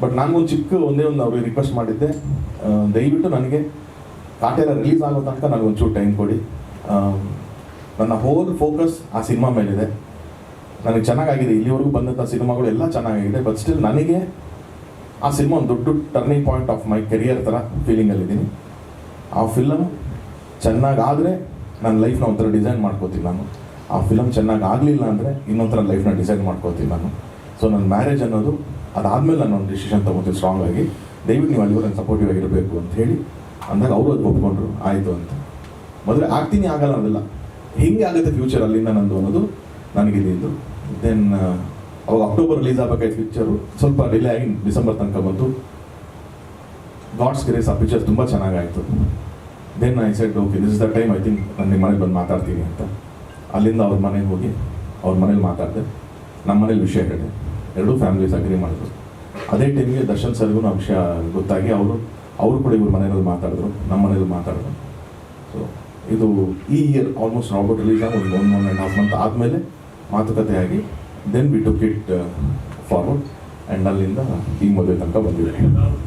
But ನನಗೊಂದು ಚಿಕ್ಕ ಒಂದೇ ಒಂದು ಅವ್ರಿಗೆ ರಿಕ್ವೆಸ್ಟ್ ಮಾಡಿದ್ದೆ. ದಯವಿಟ್ಟು ನನಗೆ ಕಾಟೇರ ರಿಲೀಸ್ ಆಗೋ ತನಕ ನನಗೊಂಚೂರು ಟೈಮ್ ಕೊಡಿ. ನನ್ನ ಹೋಲ್ ಫೋಕಸ್ ಆ ಸಿನಿಮಾ ಮೇಲಿದೆ. ನನಗೆ ಚೆನ್ನಾಗಾಗಿದೆ. ಇಲ್ಲಿವರೆಗೂ ಬಂದಂಥ ಸಿನಿಮಾಗಳು ಎಲ್ಲ ಚೆನ್ನಾಗಿದೆ ಬಟ್ ಸ್ಟಿಲ್ ನನಗೆ ಆ ಸಿನಿಮಾ ಒಂದು ದೊಡ್ಡ turning point of my career ಥರ ಫೀಲಿಂಗಲ್ಲಿದ್ದೀನಿ ಆ ಫಿಲಮ್ ಚೆನ್ನಾಗಾದರೆ ನನ್ನ ಲೈಫ್ನ ಒಂಥರ ಡಿಸೈನ್ ಮಾಡ್ಕೋತೀನಿ ನಾನು. ಆ ಫಿಲಮ್ ಚೆನ್ನಾಗಿ ಆಗಲಿಲ್ಲ ಅಂದರೆ ಇನ್ನೊಂಥರ ಲೈಫ್ನ ಡಿಸೈನ್ ಮಾಡ್ಕೋತೀನಿ ನಾನು. ಸೊ ನನ್ನ ಮ್ಯಾರೇಜ್ ಅನ್ನೋದು ಅದಾದಮೇಲೆ ನಾನು ಒಂದು ಡಿಸಿಷನ್ ತೊಗೊತೀನಿ ಸ್ಟ್ರಾಂಗ್ ಆಗಿ. ದಯವಿಟ್ಟು ನೀವು ಅಲ್ಲಿವರೆಗೆ ಸಪೋರ್ಟಿವ್ ಆಗಿರಬೇಕು ಅಂತ ಹೇಳಿ. ಅಂದಾಗ ಅವರು ಅದು ಒಪ್ಕೊಂಡ್ರು. ಆಯಿತು ಅಂತ. ಮೊದಲು ಆಗ್ತೀನಿ, ಆಗಲ್ಲ ಅನ್ನೋದಿಲ್ಲ. ಹೆಂಗೆ ಆಗುತ್ತೆ ಫ್ಯೂಚರ್ ಅಲ್ಲಿಂದ ನಂದು ಅನ್ನೋದು ನನಗಿದ್ದು ದೆನ್ ಅವಾಗ ಅಕ್ಟೋಬರ್ ರಿಲೀಸ್ ಆಗಬೇಕಾಯ್ತು ಪಿಕ್ಚರು ಸ್ವಲ್ಪ ಡಿಲೇ ಆಗಿ ಡಿಸೆಂಬರ್ ತನಕ ಬಂತು. ಗಾಡ್ಸ್ ಗ್ರೇಸ್ ಆ ಪಿಕ್ಚರ್ ತುಂಬ ಚೆನ್ನಾಗಾಯಿತು. Then I said okay this is the time I think ನಾನು ನಿಮ್ಮ ಮನೆಗೆ ಬಂದು ಮಾತಾಡ್ತೀನಿ ಅಂತ. ಅಲ್ಲಿಂದ ಅವ್ರ ಮನೆಗೆ ಹೋಗಿ ಅವ್ರ ಮನೇಲಿ ಮಾತಾಡಿದೆ. ನಮ್ಮ ಮನೇಲಿ ವಿಷಯ ಹೇಳಿದೆ. ಎರಡೂ ಫ್ಯಾಮಿಲೀಸ್ ಅಗ್ರಿ ಮಾಡಿದ್ರು. ಅದೇ ಟೈಮ್ಗೆ ದರ್ಶನ್ ಸರ್ಗೂ ಆ ವಿಷಯ ಗೊತ್ತಾಗಿ ಅವರು ಅವರು ಕೂಡ ಇವ್ರ ಮನೆಯಲ್ಲಿ ಮಾತಾಡಿದ್ರು, ನಮ್ಮ ಮನೇಲಿ ಮಾತಾಡಿದ್ರು. ಸೊ ಇದು ಈ ಇಯರ್ ಆಲ್ಮೋಸ್ಟ್ ರಾಬರ್ಟ್ ರಿಲೀಸ್ ಆಗಿ ಒಂದು one one and half month ಆದಮೇಲೆ ಮಾತುಕತೆ ಆಗಿ then be to kit forward and ಅಲ್ಲಿಂದ ಈ ಮದುವೆ ತನಕ ಬಂದಿದೆ.